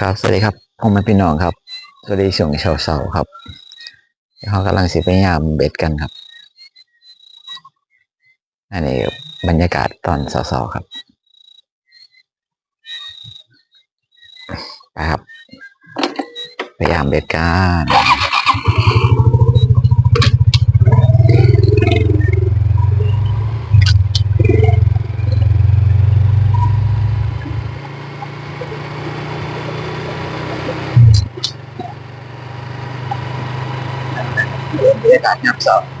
ครับ สวัสดีครับผมเป็นพี่น้องครับ สวัสดีช่วงเช้าเสาครับเขากำลังสิพยายามเบ็ดกันครับ อันนี้บรรยากาศตอนเสาๆครับ ไปครับ พยายามเบ็ดกัน บรร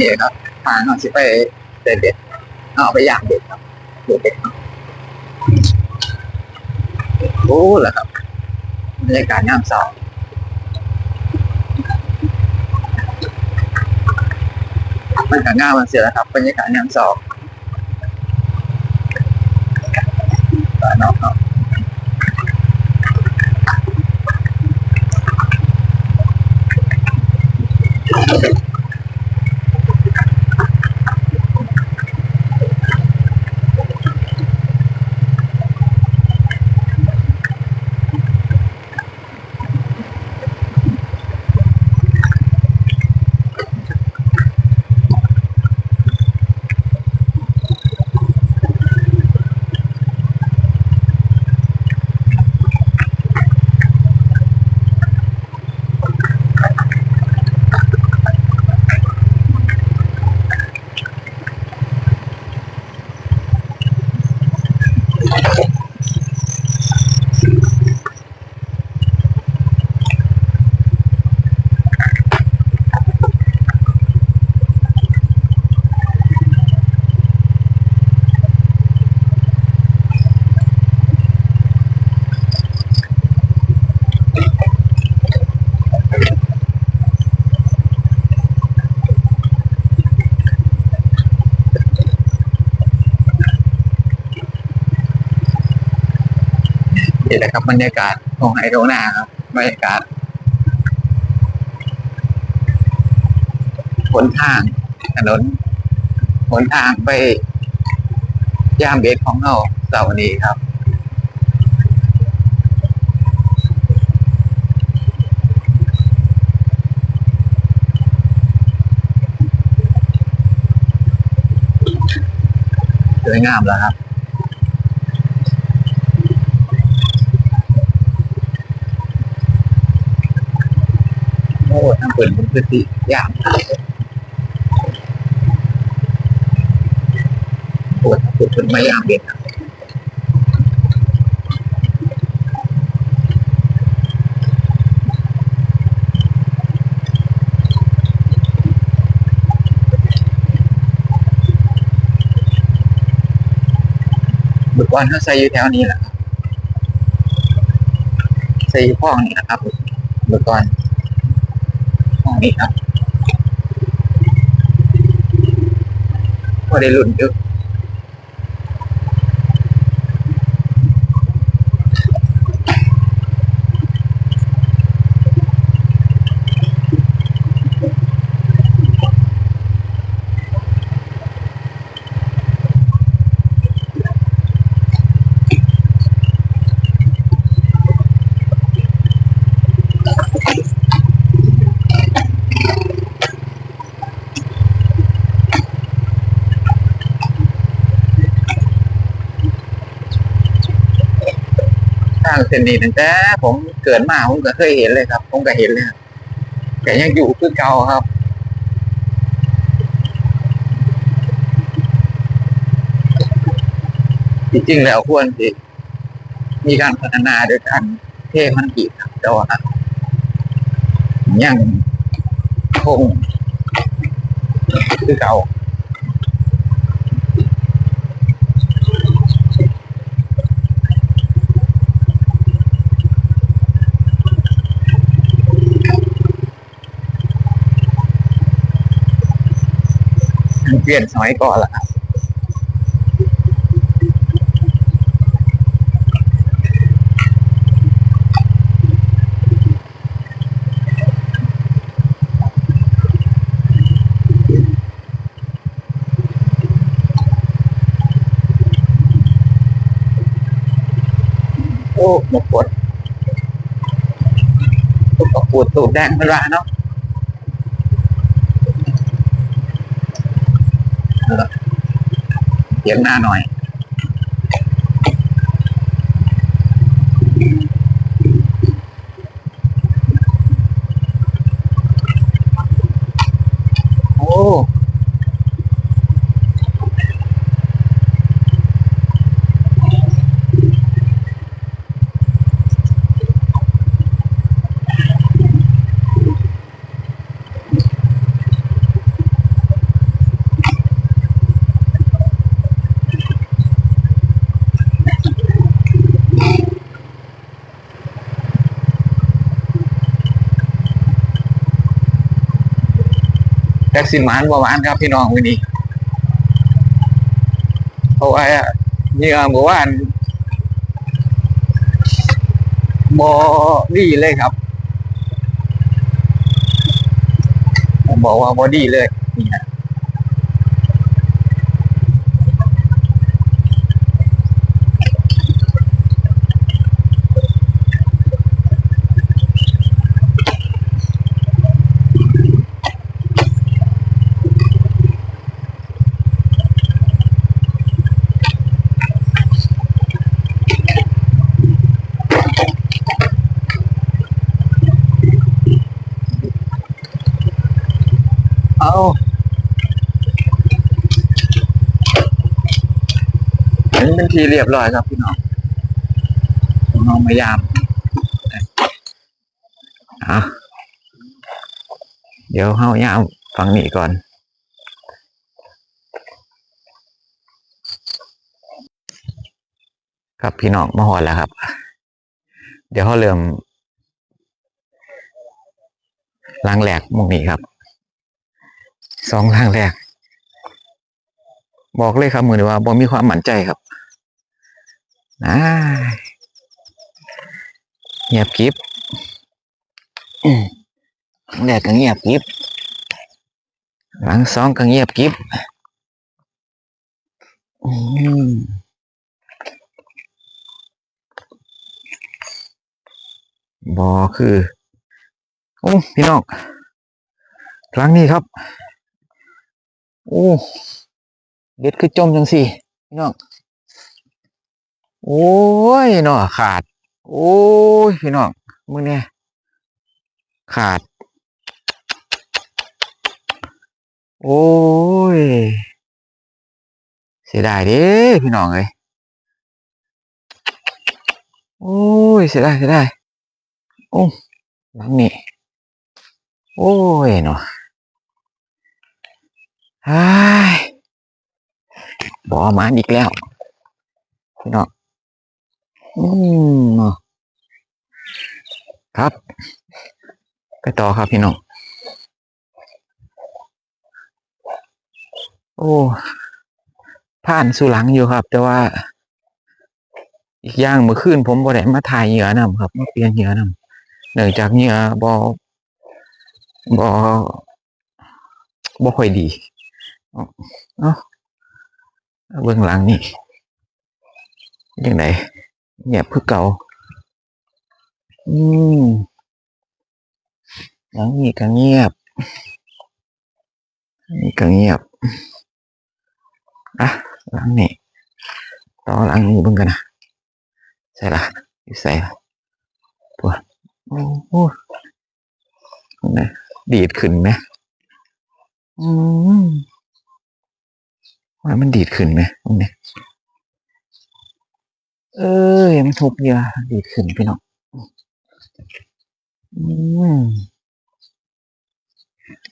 ยากาศยามเนี่ครับทางเราสิไปเดินเบ็ดเอาไปย่ามเบ็ดครับเด็ดครับโอ้แหละครับบรรยากาศยามเสาร์มันก็ง่ายมันเสียแล้วครับบรรยากาศยามสาร์ก็นครับ นี่แหละครับบรรยากาศของไฮโดนาครับบรรยากาศหนทางถนนหนทางไปย่ามเบสของเราเสาร์นี้ครับสวยงามแล้วครับ โอ้ทำเปิดเป็นพฤติอย่างปวดปวดเป็นไม่อยางเด็ดบบุกวันเขาใส่อยู่แถวนี้แหละใส่อยู่ห้องนี่นะครับบุกวันห้อง นี่ครับพอได้รุ่นเย ทางเส้นนี้ตั้งแต่ผมเกิดมาผมก็เคยเห็นเลยครับ ผมก็เห็นเลยแต่ยังอยู่คือเก่าครับจริงๆแล้วควรที่มีการพัฒนาโดยการเทมันกีดครับแต่ว่ายังคงคือเก่า เปลี่ยนสมัยก่อนละครับโอ้หมกปวดปวดตูดแดงเป็นไรเนาะ เขียนหน้าหน่อย โอ้ แท็กซี่หมานประมาณครับพี่น้องวันนี้เพราะว่าเหยื่อหมู่านบอดีเลยครับ ผมบอกว่าบอดีเลยนี่ฮะเอาอันนี้เป็น ที่เรียบร้อยครับพี่น้องพี่น้องพยายามอะเดี๋ยวเข้ายามฟังนี้ก่อนครับพี่น้องมาหอดแล้วครับ เดี๋ยวเขาเริ่มล้างแหลกมุกนี้ครับ สองทางแรกบอกเลยครับมือนี้ว่าบ่มีความหมั่นใจครับ อ่าเงียบกิบแรกก็เงียบกิบหลังสองก็เงียบกิบอืมบอคือ โอ้ พี่น้องครั้งนี้ครับ โอ้ เด็ดคือจมจังสิพี่น้อง โอ้ยเนาะขาด โอ้ยพี่น้องมึงเนี่ยขาด โอ้ย เสียดายเด้พี่น้องเอ้ยโอ้ยเสียดายเสียดายโอ้หลังนี่โอ้ยเนาะไอ้ายบอมาอีกแล้วพี่น้อง อืมเนาะครับ ไปต่อครับพี่น้อง โอ้ ผ่านสู่หลังอยู่ครับ แต่ว่า อีกอย่างเมื่อคืนผมบ่ได้มาถ่ายเหยื่อนำครับมาเปลี่ยนเหยื่อนำเนื่องจากเหยื่อบอบบ่ค่อยดีเอ้าเบื้องหลังนี่ยังไง เงียบคือเก่า อืมหลังนี่ก็เงียบ นี่ก็เงียบ อะหลังนี่ต่อหลังนี้เบิ่งกันนะใส่ละอยู่ใส่ละตัวโอ้โหนะดีดขึ้นไหมอืมว่ามันดีดขึ้นไหมตรงนี้ เอ้ยมันทุบเยอะดีขึ้นพี่น้องอืม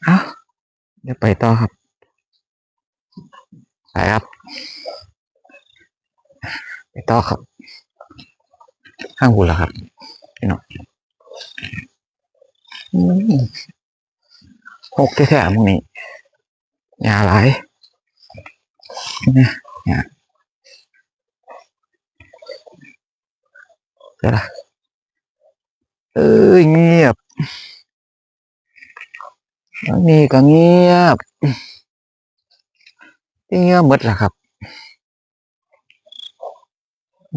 เอาเดี๋ยวไปต่อครับ ไปครับ ไปต่อครับ ข้างบุญแล้วครับ พี่น้องอืมหกแท้ๆมึงนี่ยาหลายเนี่ยเนี่ยเดี๋ยวละเอ้ยเงียบแล้วนี่ก็เงียบเงียบหมดละครับ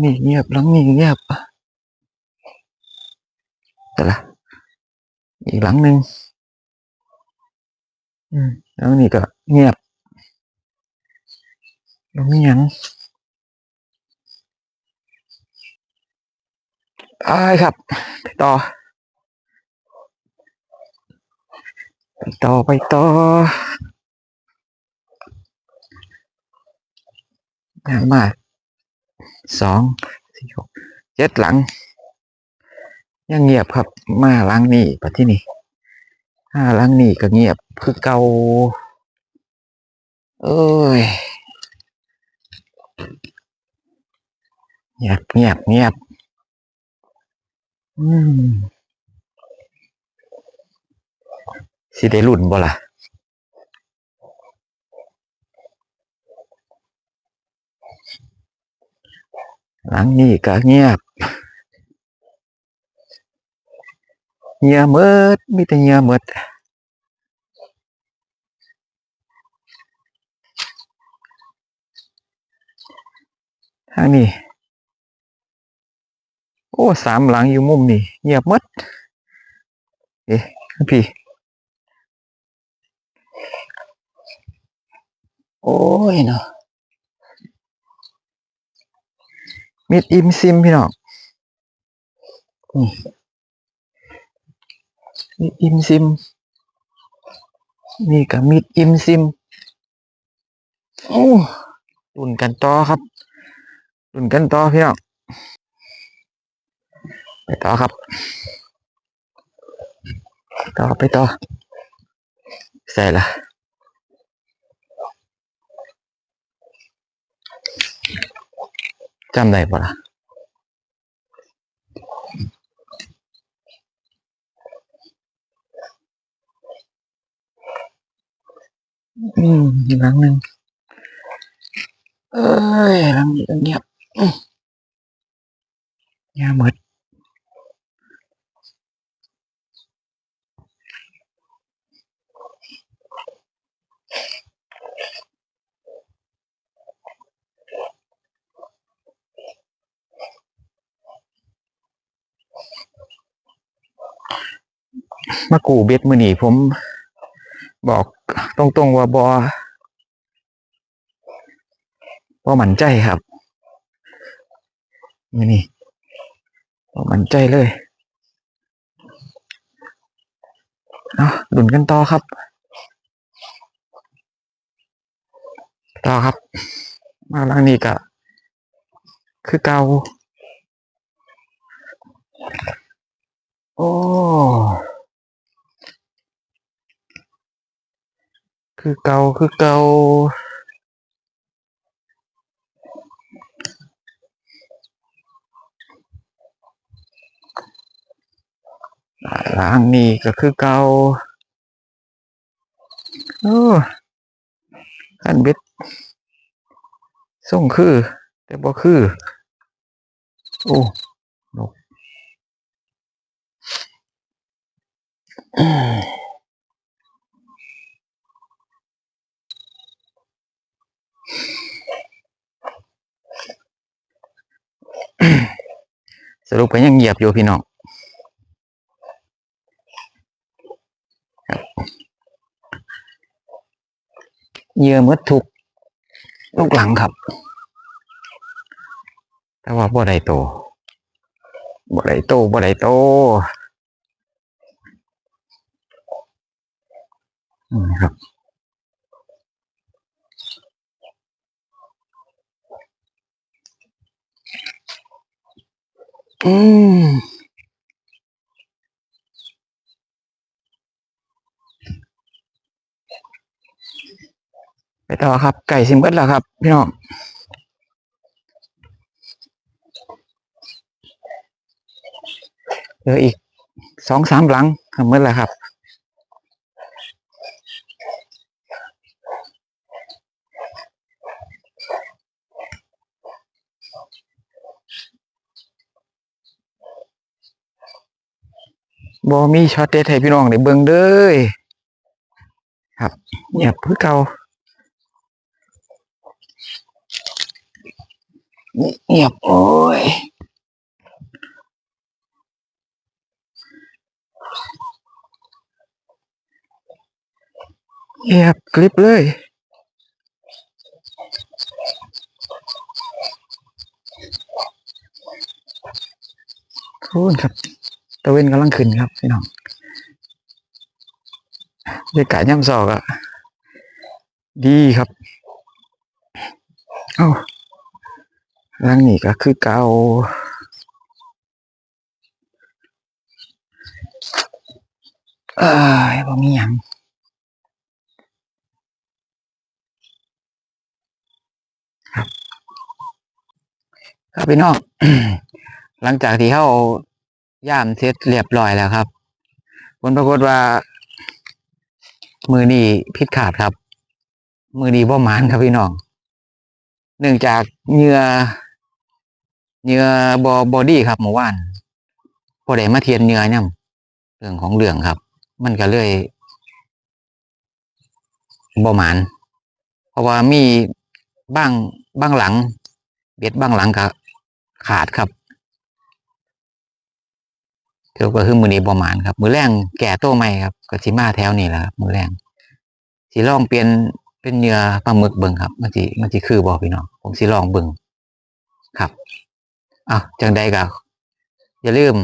นี่เงียบแล้วนี่เงียบเดี๋ยวละอีกหลังหนึ่งอืมแล้วนี่ก็เงียบแล้วมีหยัง ไปครับ ไปต่อ ไปต่อไปต่อหางมาสองสี่หกเจ็ดหลัง ยังเงียบครับมาหลังนี่ปัดที่นี่ห้าหลังนี่ก็เงียบคือเก่าเอ้ยเงียบเงียบเงียบ สิได้รุ่นบ่ล่ะหลังนี่ก็เงียบ เงียบเมิดมีแต่เงียบเมิดทางนี้ โอ้สามหลังอยู่มุมนี่เงียบมดเอ๊ะพี่ โอ้ยเนาะมิดอิมซิมพี่น้องมิดอิมซิม นี่ก็มิดอิมซิม โอ้ดุนกันต่อครับดุนกันต่อพี่น้อง ไปต่อครับ ต่อไปต่อใส่ละจำได้ปะล่ะอืมอีกครั้งหนึ่งเอ้ยหลังนี้ก็เงียบเงียบหมด มากูเบ็ดมือนีผมบอกตรงๆว่าบอบอหมั่นใจครับมือนี่บอหมั่นใจเลยเอาดุนกันต่อครับ ต่อครับ มาหลังนี้ก็คือเกาโอ้ คือเกาคือเกาหลังนี้ก็คือเกาโอ้ขันเบ็ดส่งคือ แต่บ่คือ โอ้นก สรุปก็ยังเหยียบอยู่พี่น้องเหยื่อมดทุกลูกหลังครับ แต่ว่าบ่ได้โตบ่ได้โตบ่ได้โตอืมครับ อืมไปต่อครับ ไก่ซิมเบิลแล้วครับ พี่น้องเหลืออีกสองสามหลังเมื่อแล้วครับ บ่มีช็อตเด็ดให้พี่น้องได้เบิ่งเด้อครับเงียบคือเก่าเงียบโอ้ยเงียบกริบเลยคุณครับ ตะเวนกำลังขึ้นครับพี่น้องบรรยากาศย่ำสอกอะดีครับเอ้าหลังนี้ก็คือเกาเอ้ยบ่มีหยังครับครับพี่น้องหลังจากที่เขา ย่ามเสร็จเรียบร้อยแล้วครับผลปรากฏว่า มือนีพิษขาดครับ มือนีบ่หมานครับพี่น้องเนื่องจากเหงื่อเหงื่อบอบอดี้ครับเมื่อวานพอได้มาเทียนเหงื่อเนี่ยเรื่องของเรื่องครับ มันก็เลยบ่หมานเพราะว่ามีบ้างบ้างหลัง เบ็ดบ้างหลังก็ขาดครับ ก็คือมือนี้บ่หมานครับ มือแรงแก่โตใหม่ครับก็สิมาแถวนี้แหละครับมือแรงสิลองเปลี่ยนเป็นเหยื่อปลาหมึกเบิ่งครับมันสิมันสิคือบ่พี่น้องผมสิลองเบิ่งครับอ้าวจังใดก็อย่าลืม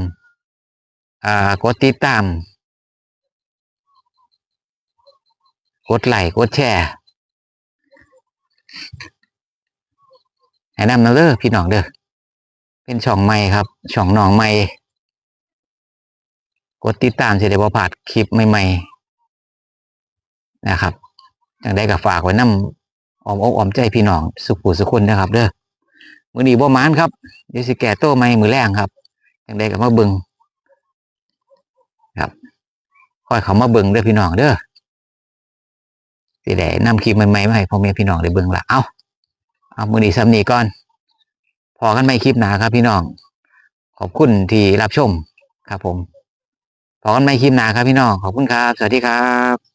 อ่ากดติดตามกดไลค์กดแชร์ให้นำนะเด้อพี่น้องเด้อเป็นช่องใหม่ครับ ช่องน้องใหม่ กดติดตามสิได้บ่พลาดคลิปใหม่ๆนะครับจังได้ก็ฝากไว้นำออมอกออมใจพี่น้องสุขผู้สุขคนนะครับ เด้อมือนีบ่มานครับเดี๋ยวสิแก่โตใหม่มือแรงครับจังได้ก็มาเบิ่งครับค่อยเขามาเบิ่งเด้อพี่น้องเด้อสิได้นำคลิปใหม่ๆมาให้พ่อแม่พี่น้องได้เบิ่งละเอาเอามือนี้ซ้ำนี้ก่อนพอกันใหม่คลิปหนาครับพี่น้อง ขอบคุณที่รับชมครับผม พอกันไม่คลิปหน้าครับพี่น้อง ขอบคุณครับ สวัสดีครับ